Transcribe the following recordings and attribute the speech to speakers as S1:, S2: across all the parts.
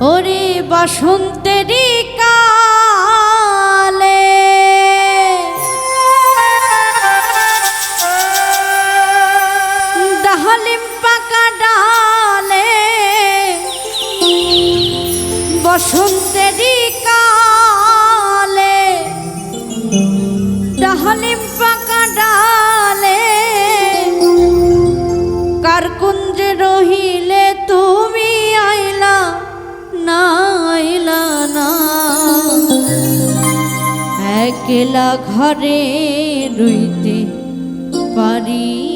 S1: ওরে বসন্তের কালে। দহলিম পাকা ডালে বসন্তের কালে। দহলিম পাকা ডালে কার কোন একলা ঘরে রইতে পারি।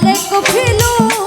S1: जाने को फिलूं।